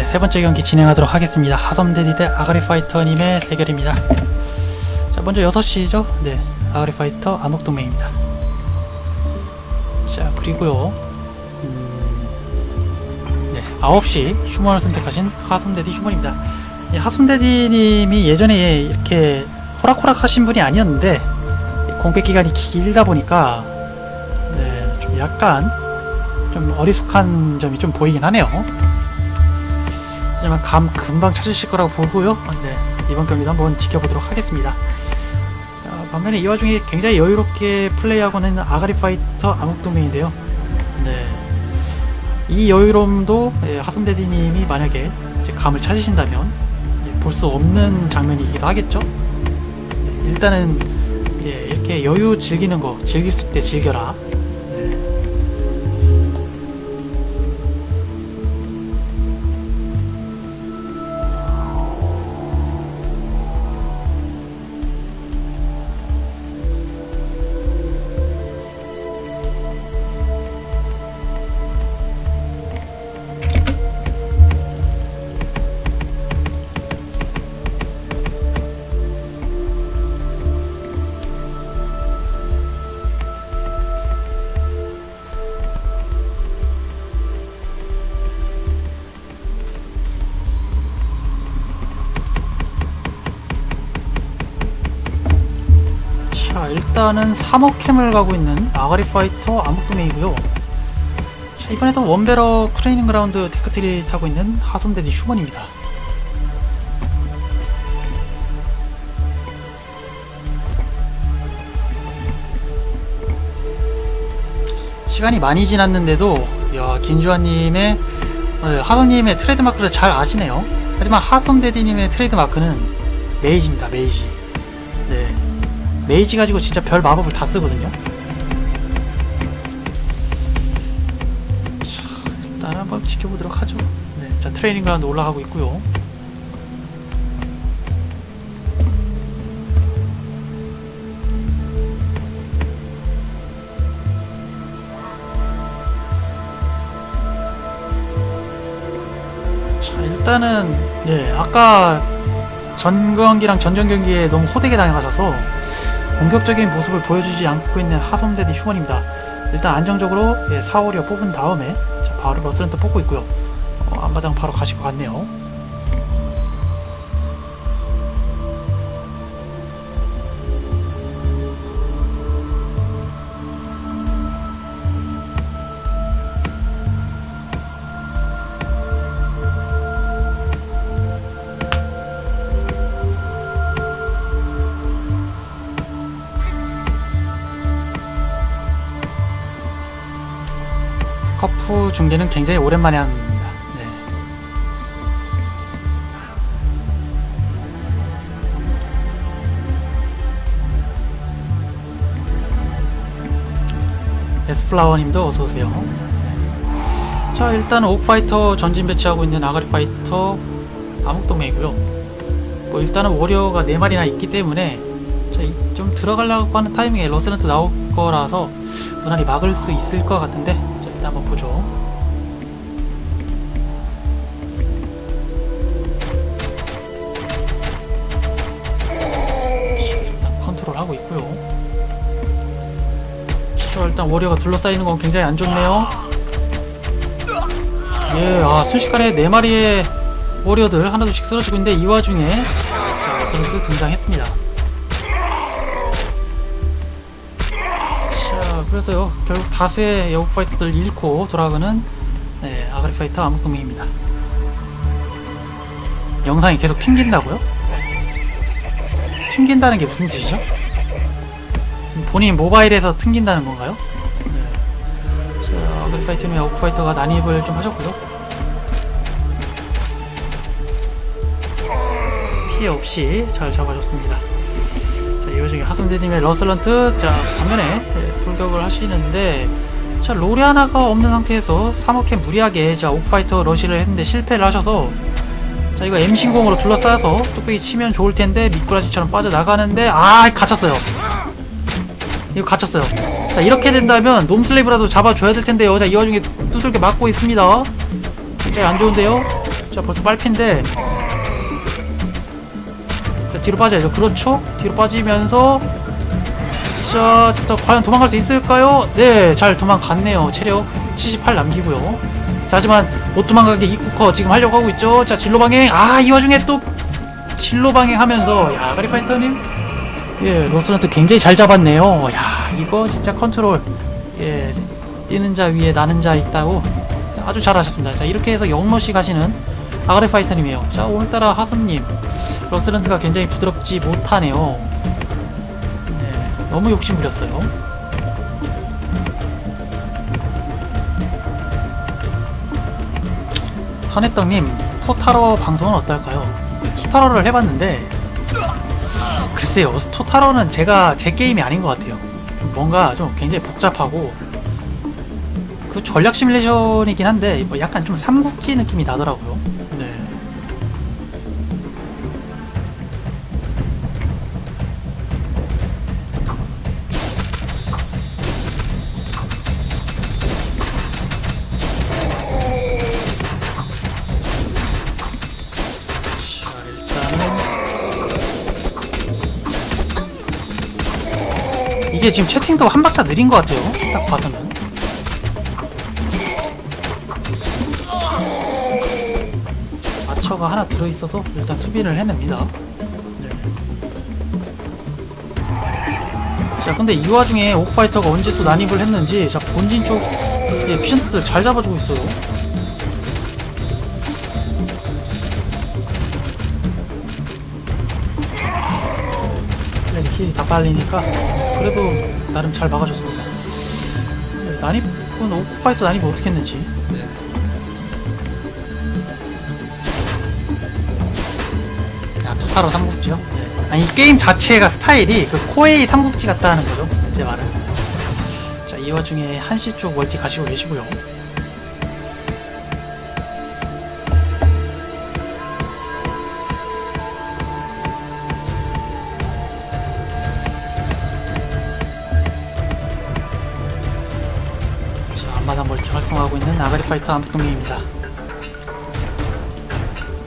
네, 세 번째 경기 진행하도록 하겠습니다. 하섬데디 대 아가리 파이터님의 대결입니다. 자, 먼저 6시죠? 네, 아가리 파이터 암흑동맹입니다. 자, 그리고요. 음, 네, 9시 휴먼을 선택하신 하섬데디 휴먼입니다. 이 하섬데디님이 예전에 이렇게 호락호락 하신 분이 아니었는데, 공백 기간이 길다 보니까, 네, 좀 약간, 좀 어리숙한 점이 좀 보이긴 하네요. 하지만 감 금방 찾으실 거라고 보고요. 아, 네, 이번 경기도 한번 지켜보도록 하겠습니다. 어, 반면에 이 와중에 굉장히 여유롭게 플레이하고 있는 아가리 파이터 암흑동맹인데요. 네, 이 여유로움도 예, 하성대디님이 만약에 감을 찾으신다면 예, 볼수 없는 장면이기도 하겠죠. 네, 일단은 예, 이렇게 여유 즐기는 거 즐길 때 즐겨라. 일단은 3억 캠을 가고 있는 아가리 파이터 암흑동맹이고요. 자 이번에도 원베러 트레이닝 그라운드 테크트리 타고 있는 하솜데디 휴먼입니다. 시간이 많이 지났는데도 야 김주환님의 어, 하솜님의 트레이드마크를 잘 아시네요. 하지만 하솜데디님의 트레이드마크는 메이지입니다 메이지. 네 메이지 가지고 진짜 별 마법을 다 쓰거든요. 자, 일단 한번 지켜보도록 하죠. 네, 자 트레이닝 그라운드 올라가고 있고요. 자 일단은 예 아까 전 경기랑 전전 경기에 너무 호되게 당해가셔서 공격적인 모습을 보여주지 않고 있는 하솜데디 휴먼입니다. 일단 안정적으로 예, 4월이어 뽑은 다음에 자, 바로 러스렌터 뽑고 있고요. 어, 앞마당 바로 가실 것 같네요. 커프 중계는 굉장히 오랜만에 합니다. 네. 에스플라워님도 어서 오세요. 자 일단 오파이터 전진 배치하고 있는 아가리 파이터 암흑동맹이고요. 뭐 일단은 워리어가 4 마리나 있기 때문에 좀 들어가려고 하는 타이밍에 러스런트 나올 거라서 무난히 막을 수 있을 것 같은데 자 일단 한번 보죠. 일단 컨트롤 하고 있고요. 자, 일단 워리어가 둘러싸이는 건 굉장히 안 좋네요. 예, 아 순식간에 네 마리의 워리어들 하나둘씩 쓰러지고 있는데 이 와중에 자 러스런트 등장했습니다. 그래서요 결국 다수의 여우 파이터들 잃고 돌아가는 네, 아가리 파이터 암흑금입니다. 영상이 계속 튕긴다고요? 튕긴다는 게 무슨 뜻이죠? 본인 모바일에서 튕긴다는 건가요? 네. 자, 아가리 파이터의 여우 파이터가 난입을 좀 하셨고요. 피해 없이 잘 잡아줬습니다. 자, 이 와중에 하성대님의 러슬런트. 자 반면에 예, 돌격을 하시는데 자 롤이 하나가 없는 상태에서 3억캠 무리하게 자 옥파이터 러시를 했는데 실패를 하셔서 자 이거 M 신공으로 둘러싸여서 뚝배기 치면 좋을 텐데 미꾸라지처럼 빠져나가는데 아 갇혔어요. 이거 갇혔어요. 자 이렇게 된다면 놈슬레이브라도 잡아줘야 될 텐데요. 자 이 와중에 두들겨 맞고 있습니다. 굉장히 안 좋은데요? 자 벌써 빨핀데 자 뒤로 빠져야죠. 그렇죠? 뒤로 빠지면서 자또 과연 도망갈 수 있을까요? 네 잘 도망갔네요. 체력 78 남기고요. 자 하지만 못 도망가게 입구커 지금 하려고 하고 있죠? 자 진로 방행 아이 와중에 또 진로 방행 하면서 야 아가리 파이터님? 예 로스런트 굉장히 잘 잡았네요. 야 이거 진짜 컨트롤. 예 뛰는 자 위에 나는 자 있다고 아주 잘하셨습니다. 자 이렇게 해서 영러시 가시는 아가레 파이터님이에요. 자 오늘따라 하수님 러스런트가 굉장히 부드럽지 못하네요. 네, 너무 욕심 부렸어요. 선혜떡님 토타로 방송은 어떨까요? 토타로를 해봤는데 글쎄요 토타로는 제가 제 게임이 아닌 것 같아요. 좀 뭔가 좀 굉장히 복잡하고 그 전략 시뮬레이션이긴 한데 뭐 약간 좀 삼국지 느낌이 나더라고요. 이게 지금 채팅도 한 박자 느린 것 같아요. 딱 봐서는. 마처가 하나 들어있어서 일단 수비를 해냅니다. 네. 자, 근데 이 와중에 오크파이터가 언제 또 난입을 했는지, 자, 본진 쪽, 예, 피션트들 잘 잡아주고 있어요. 힐이 다 빨리니까, 그래도 나름 잘 막아줬습니다. 네, 난입은 오크파이터 난입 어떻게 했는지. 네. 아, 토타로 삼국지요? 네. 아니, 이 게임 자체가 스타일이 그 코에이 삼국지 같다는 거죠. 제 말은. 자, 이 와중에 한시 쪽 멀티 가시고 계시고요. 자, 앞마당 멀티 활성화하고 있는 아가리 파이터 암금이입니다.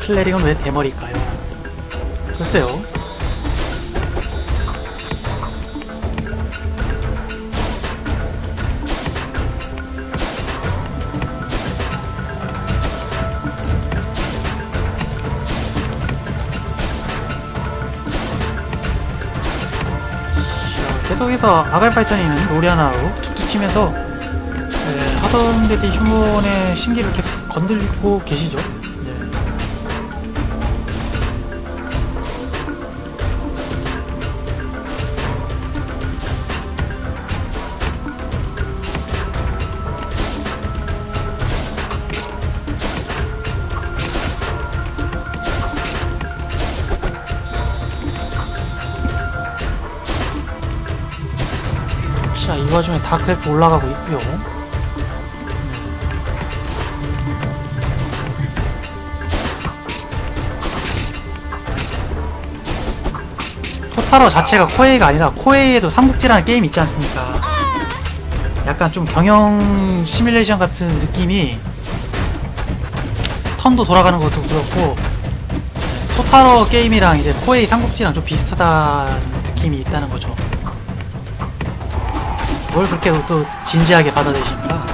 클레릭은 왜 대머리일까요? 글쎄요. 자, 계속해서 아갈파이터니는 로리 하나로 툭툭 치면서 네, 하선대디 휴먼의 신기를 계속 건들고 계시죠. 네. 자, 이 와중에 다크엘프 올라가고 있고요. 토타로 자체가 코에이가 아니라 코에이에도 삼국지라는 게임이 있지 않습니까? 약간 좀 경영 시뮬레이션 같은 느낌이 턴도 돌아가는 것도 그렇고 토타로 게임이랑 이제 코에이 삼국지랑 좀 비슷하다는 느낌이 있다는 거죠. 뭘 그렇게 또 진지하게 받아들이십니까?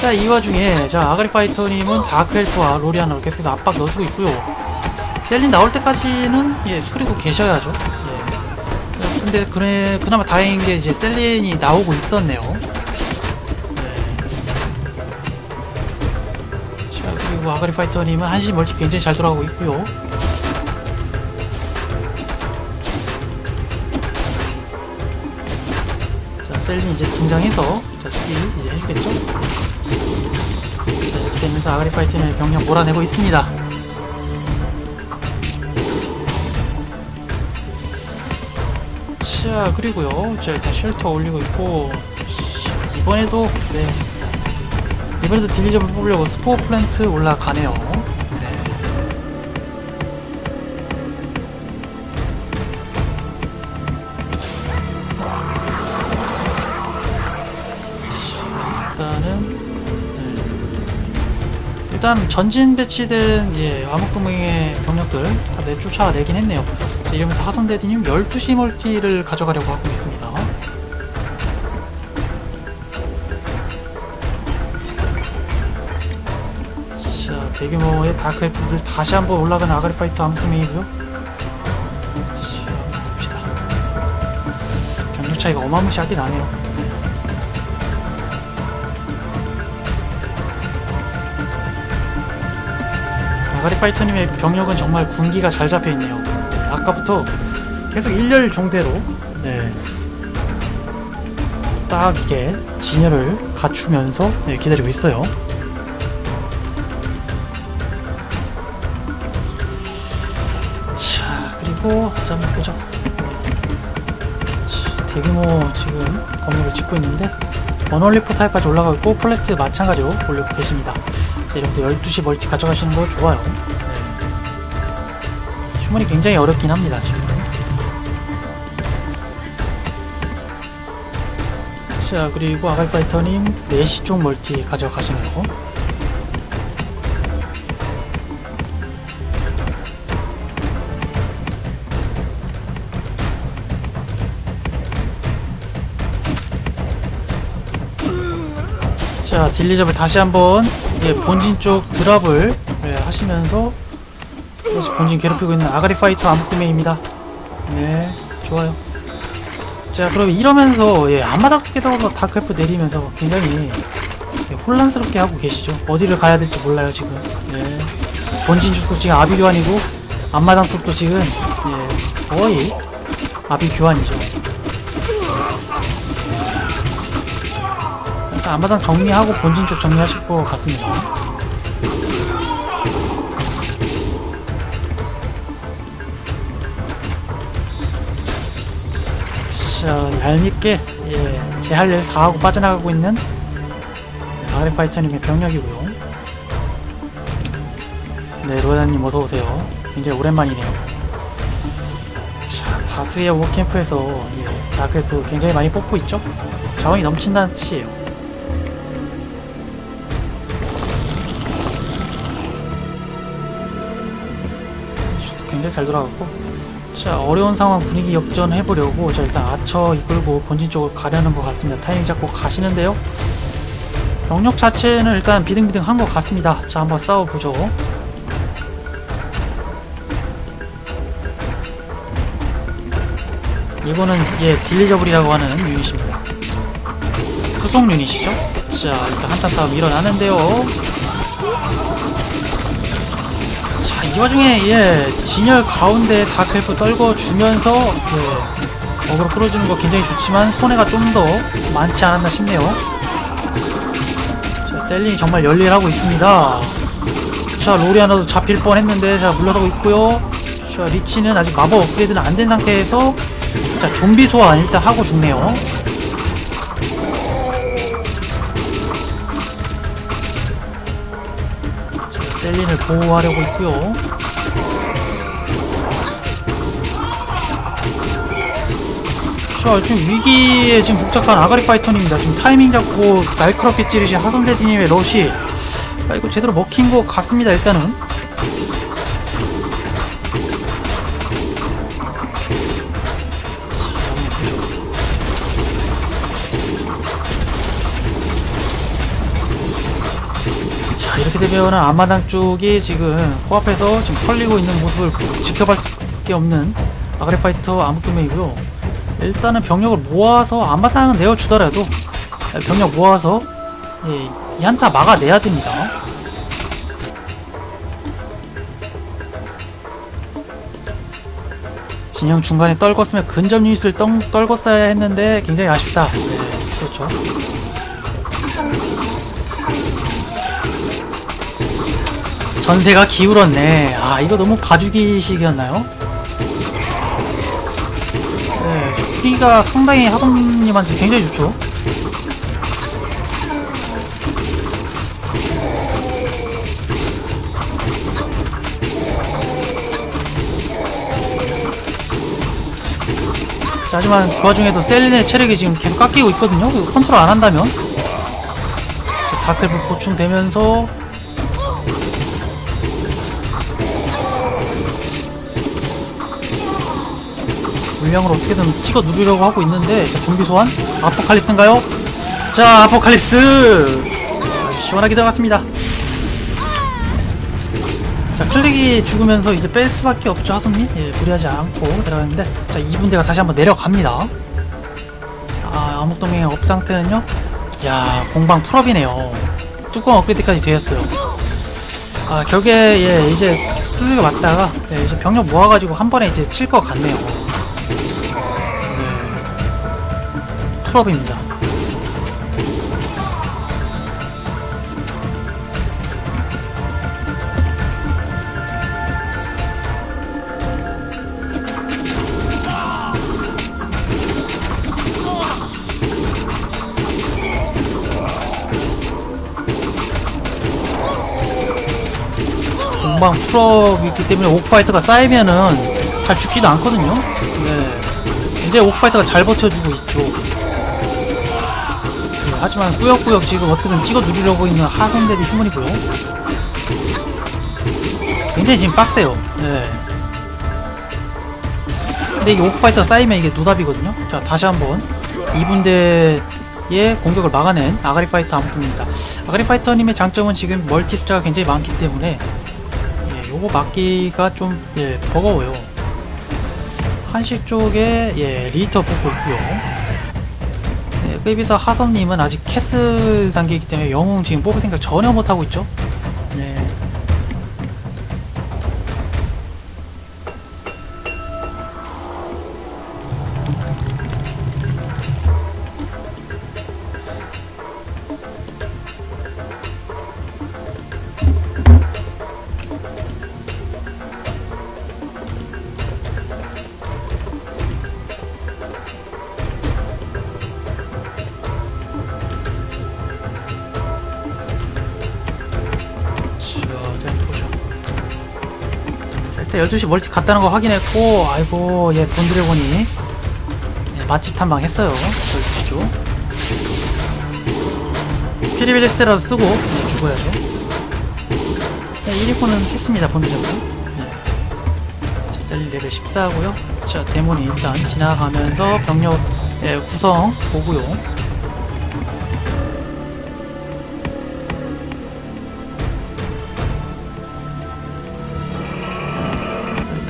자, 이 와중에, 자, 아가리 파이터님은 다크엘프와 로리아나로 계속해서 압박 넣어주고 있고요. 셀린 나올 때까지는, 예, 수그리고 계셔야죠. 예. 자, 근데, 그래, 그나마 다행인 게 이제 셀린이 나오고 있었네요. 네. 자, 그리고 아가리 파이터님은 한시 멀티 굉장히 잘 돌아가고 있고요. 자, 셀린 이제 등장해서 자, 수비 이제 해주겠죠? 자, 이렇게 되면서 아가리 파이팅을 병력 몰아내고 있습니다. 자, 그리고요. 자, 일단 쉘터 올리고 있고 씨, 이번에도 네. 이번에도 딜리점을 뽑으려고 스포 플랜트 올라가네요. 네. 일단은 네. 일단 전진 배치된 예, 암흑동맹의 병력들 다 내쫓아내긴 했네요. 자, 이러면서 하선대디님 12시 멀티를 가져가려고 하고 있습니다. 자, 대규모의 다크엘프들 다시 한번 올라가는 아가리파이터 암흑동맹이고요. 자, 봅시다. 병력 차이가 어마무시하게 나네요. 아가리 파이터님의 병력은 정말 군기가 잘 잡혀 있네요. 아까부터 계속 일렬 종대로 네. 딱 이게 진열을 갖추면서 네, 기다리고 있어요. 자 그리고 자 한번 보자. 자, 대규모 지금 건물을 짓고 있는데 원월리 포탈까지 올라가고 폴레스트 마찬가지로 올리고 계십니다. 자, 이러면서 12시 멀티 가져가시는 거 좋아요. 네. 주문이 굉장히 어렵긴 합니다, 지금. 자, 그리고 아갈파이터님 4시 쪽 멀티 가져가시네요. 자, 딜리접을 다시 한번 예, 본진 쪽 드랍을 예, 하시면서 본진 괴롭히고 있는 아가리 파이터 암흑구매입니다. 네, 좋아요. 자, 그럼 이러면서 예, 앞마당 쪽에다가 다크프 내리면서 굉장히 예, 혼란스럽게 하고 계시죠. 어디를 가야 될지 몰라요 지금. 네. 본진 쪽도 지금 아비 교환이고 앞마당 쪽도 지금 예, 거의 아비 교환이죠. 일단 앞마당 정리하고 본진 쪽 정리하실 것 같습니다. 자, 얄밉게 예, 제 할 일 다 하고 빠져나가고 있는 아그리 파이터님의 병력이고요. 네, 로다님 어서 오세요. 굉장히 오랜만이네요. 자, 다수의 워캠프에서 예, 다크프 굉장히 많이 뽑고 있죠. 자원이 넘친다는 뜻이에요. 굉장히 잘 돌아갔고 자 어려운 상황 분위기 역전해 보려고 자 일단 아처 이끌고 본진 쪽으로 가려는 것 같습니다. 타이밍 잡고 가시는데요. 병력 자체는 일단 비등비등한 것 같습니다. 자 한번 싸워보죠. 이거는 예 딜리저블이라고 하는 유닛입니다. 수송 유닛이죠? 자 일단 한타 싸움 일어나는데요 이 와중에 예 진열 가운데 다크엘프 떨궈 주면서 예 어그로 끌어주는 거 굉장히 좋지만 손해가 좀 더 많지 않았나 싶네요. 자, 셀링이 정말 열일하고 있습니다. 자, 로리아나도 잡힐 뻔했는데 자 물러서고 있고요. 자, 리치는 아직 마법 업그레이드는 안 된 상태에서 자 좀비 소환 일단 하고 죽네요. 셀린을 보호하려고 있고요. 자, 지금 위기에 지금 복잡한 아가리 파이터입니다. 지금 타이밍 잡고 날카롭게 찌르신 하선대디님의 러시. 아, 이거 제대로 먹힌 것 같습니다, 일단은. 되면 앞마당 쪽이 지금 코앞에서 지금 털리고 있는 모습을 지켜볼 수밖에 없는 아그레파이터 암흑금액이고요. 일단은 병력을 모아서 앞마당은 내어주더라도 병력 모아서 예, 이 한타 막아내야 됩니다. 진영 중간에 떨궜으면 근접 유닛을 떨, 떨궜어야 했는데 굉장히 아쉽다. 네, 그렇죠 전세가 기울었네. 아, 이거 너무 봐주기식이었나요? 네, 저 풀이가 상당히 하성님한테 굉장히 좋죠. 자, 하지만 그 와중에도 셀린의 체력이 지금 계속 깎이고 있거든요. 이거 컨트롤 안 한다면. 자, 다크를 보충되면서 물량을 어떻게든 찍어 누르려고 하고 있는데 자 좀비 소환. 아포칼립스인가요? 자 아포칼립스! 아주 시원하게 들어갔습니다. 자 클릭이 죽으면서 이제 뺄 수밖에 없죠 하솜님? 예 무리하지 않고 들어갔는데. 자 2분대가 다시 한번 내려갑니다. 아 암흑동맹의 업 상태는요? 야 공방 풀업이네요. 뚜껑 업그레이드까지 되었어요. 아 결국에 예 이제 뚜드겨 맞다가 예, 이제 병력 모아가지고 한 번에 이제 칠 것 같네요 풀업입니다 공방 풀업이기 때문에 옥파이터가 쌓이면은 잘 죽지도 않거든요. 네. 이제 옥파이터가 잘 버텨주고 있죠. 네, 하지만 꾸역꾸역 지금 어떻게든 찍어 누르려고 있는 하성대비 휴문이고요. 굉장히 지금 빡세요. 네. 근데 이게 옥파이터 쌓이면 이게 노답이거든요. 자, 다시 한번 2분대의 공격을 막아낸 아가리 파이터 암흑입니다. 아가리 파이터님의 장점은 지금 멀티 숫자가 굉장히 많기 때문에 예, 요거 막기가 좀, 예, 버거워요. 한시 쪽에, 예, 리터 뽑고 있고요. 예, 급에서 하섭님은 아직 캐슬 단계이기 때문에 영웅 지금 뽑을 생각 전혀 못하고 있죠. 12시 멀티 갔다는 거 확인했고, 아이고, 예, 본드래곤이 예, 맛집 탐방 했어요. 12시죠. 피리비리 스테라도 쓰고, 예, 죽어야죠. 네, 1위권은 했습니다, 본드래곤. 네. 자, 셀리 레벨 14고요. 자, 데몬이 일단 지나가면서 병력 예, 구성 보고요.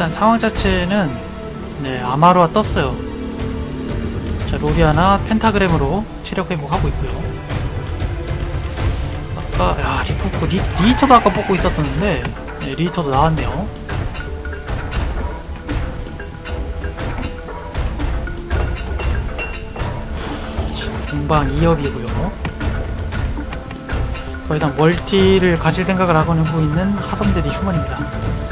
일단 상황 자체는 네 아마루아 떴어요. 자 로리아나 펜타그램으로 체력 회복하고 있고요. 아까 야 리쿠쿠 리, 리히터도 아까 뽑고 있었었는데 네, 리히터도 나왔네요. 공방 2업이고요. 더 이상 멀티를 가질 생각을 하고는 있는 하성대디 휴먼입니다.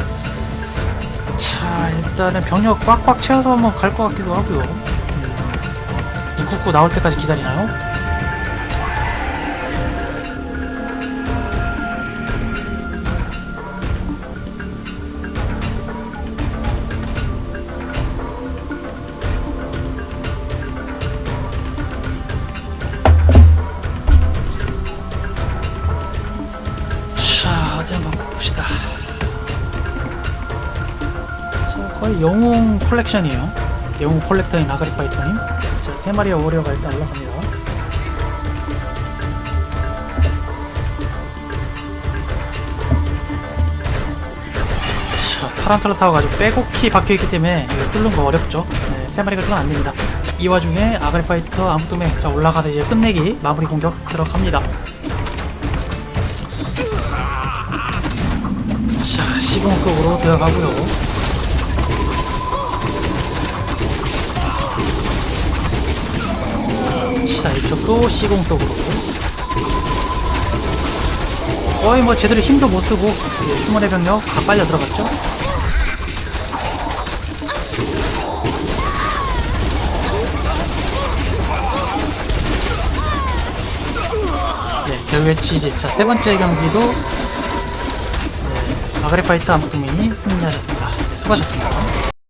자 일단은 병력 꽉꽉 채워서 한번 갈 것 같기도 하고요 음, 이국구 나올 때까지 기다리나요? 영웅 컬렉션이에요. 영웅 컬렉터인 아가리 파이터님. 자, 세 마리의 워리어가 일단 올라갑니다. 자, 타란툴라 타워 가지고 빼곡히 박혀있기 때문에 이거 뚫는 거 어렵죠. 네, 세 마리가 뚫으면 안 됩니다. 이 와중에 아가리 파이터 암흑도매 자 올라가서 이제 끝내기 마무리 공격 들어갑니다. 자, 시공 속으로 들어가고요. 자 이쪽도 시공 속으로. 거의 뭐 제대로 힘도 못 쓰고 예, 휴먼의 병력 다 빨려 들어갔죠? 예, 결국에 치즈 자 세 번째 경기도 예, 아그리파이트 암흑동맹이 승리하셨습니다. 예, 수고하셨습니다